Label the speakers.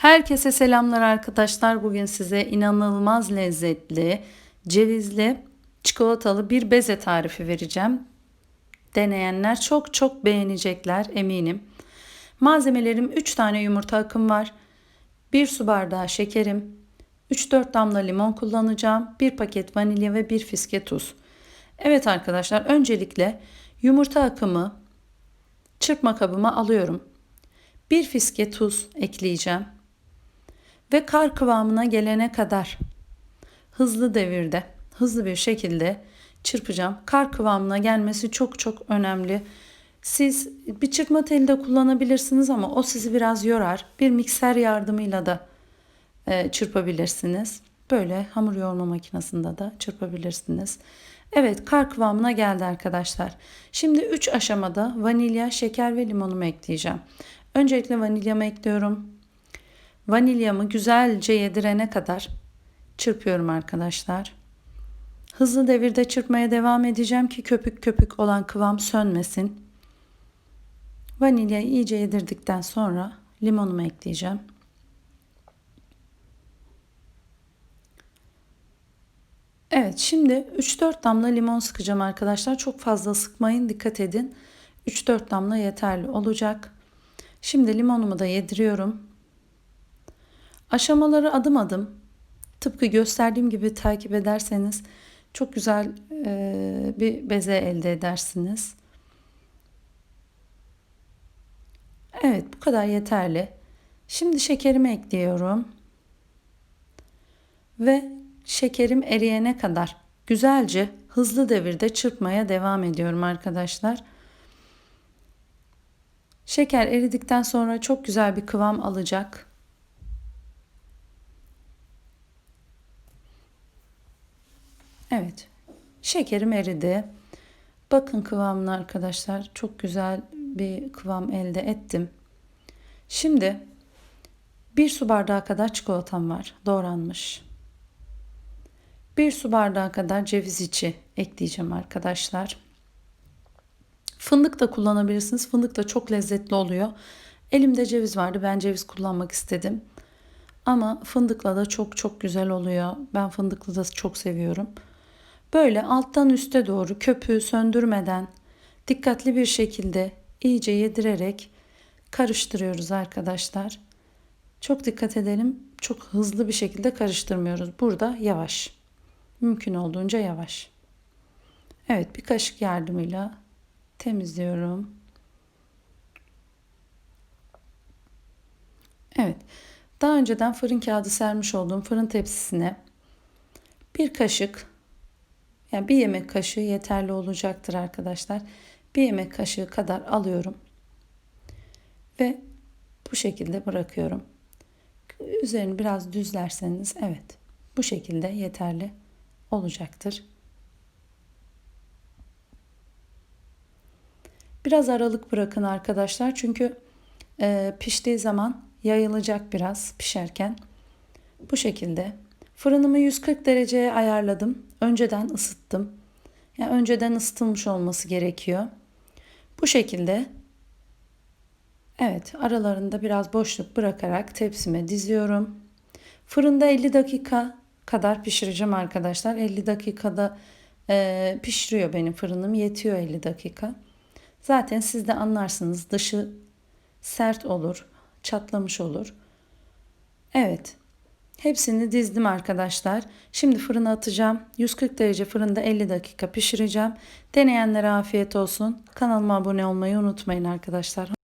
Speaker 1: Herkese selamlar arkadaşlar. Bugün size inanılmaz lezzetli, cevizli, çikolatalı bir beze tarifi vereceğim. Deneyenler çok çok beğenecekler eminim. Malzemelerim 3 tane yumurta akım var. 1 su bardağı şekerim, 3-4 damla limon kullanacağım, 1 paket vanilya ve 1 fiske tuz. Evet arkadaşlar öncelikle yumurta akımı çırpma kabıma alıyorum. 1 fiske tuz ekleyeceğim ve kar kıvamına gelene kadar hızlı devirde, hızlı bir şekilde çırpacağım. Kar kıvamına gelmesi çok çok önemli. Siz bir çırpma teli de kullanabilirsiniz ama o sizi biraz yorar. Bir mikser yardımıyla da e, çırpabilirsiniz. Böyle hamur yoğurma makinesinde de çırpabilirsiniz. Evet kar kıvamına geldi arkadaşlar. Şimdi 3 aşamada vanilya, şeker ve limonumu ekleyeceğim. Öncelikle vanilyamı ekliyorum. Vanilyamı güzelce yedirene kadar çırpıyorum arkadaşlar. Hızlı devirde çırpmaya devam edeceğim ki köpük köpük olan kıvam sönmesin. Vanilyayı iyice yedirdikten sonra limonumu ekleyeceğim. Evet şimdi 3-4 damla limon sıkacağım arkadaşlar. Çok fazla sıkmayın dikkat edin. 3-4 damla yeterli olacak. Şimdi limonumu da yediriyorum. Aşamaları adım adım tıpkı gösterdiğim gibi takip ederseniz çok güzel e, bir beze elde edersiniz. Evet bu kadar yeterli. Şimdi şekerimi ekliyorum. Ve şekerim eriyene kadar güzelce hızlı devirde çırpmaya devam ediyorum arkadaşlar. Şeker eridikten sonra çok güzel bir kıvam alacak. Evet. Şekerim eridi. Bakın kıvamına arkadaşlar. Çok güzel bir kıvam elde ettim. Şimdi bir su bardağı kadar çikolatam var. Doğranmış. Bir su bardağı kadar ceviz içi ekleyeceğim arkadaşlar. Fındık da kullanabilirsiniz. Fındık da çok lezzetli oluyor. Elimde ceviz vardı. Ben ceviz kullanmak istedim. Ama fındıkla da çok çok güzel oluyor. Ben fındıklı da çok seviyorum. Böyle alttan üste doğru köpüğü söndürmeden dikkatli bir şekilde iyice yedirerek karıştırıyoruz arkadaşlar. Çok dikkat edelim. Çok hızlı bir şekilde karıştırmıyoruz. Burada yavaş. Mümkün olduğunca yavaş. Evet bir kaşık yardımıyla temizliyorum. Evet. Daha önceden fırın kağıdı sermiş olduğum fırın tepsisine bir kaşık yani bir yemek kaşığı yeterli olacaktır arkadaşlar. Bir yemek kaşığı kadar alıyorum. Ve bu şekilde bırakıyorum. Üzerini biraz düzlerseniz evet bu şekilde yeterli olacaktır. Biraz aralık bırakın arkadaşlar çünkü e, piştiği zaman yayılacak biraz pişerken. Bu şekilde fırınımı 140 dereceye ayarladım. Önceden ısıttım. Yani önceden ısıtılmış olması gerekiyor. Bu şekilde Evet aralarında biraz boşluk bırakarak tepsime diziyorum. Fırında 50 dakika kadar pişireceğim arkadaşlar. 50 dakikada e, pişiriyor benim fırınım. Yetiyor 50 dakika. Zaten siz de anlarsınız dışı sert olur, çatlamış olur. Evet. Hepsini dizdim arkadaşlar. Şimdi fırına atacağım. 140 derece fırında 50 dakika pişireceğim. Deneyenlere afiyet olsun. Kanalıma abone olmayı unutmayın arkadaşlar.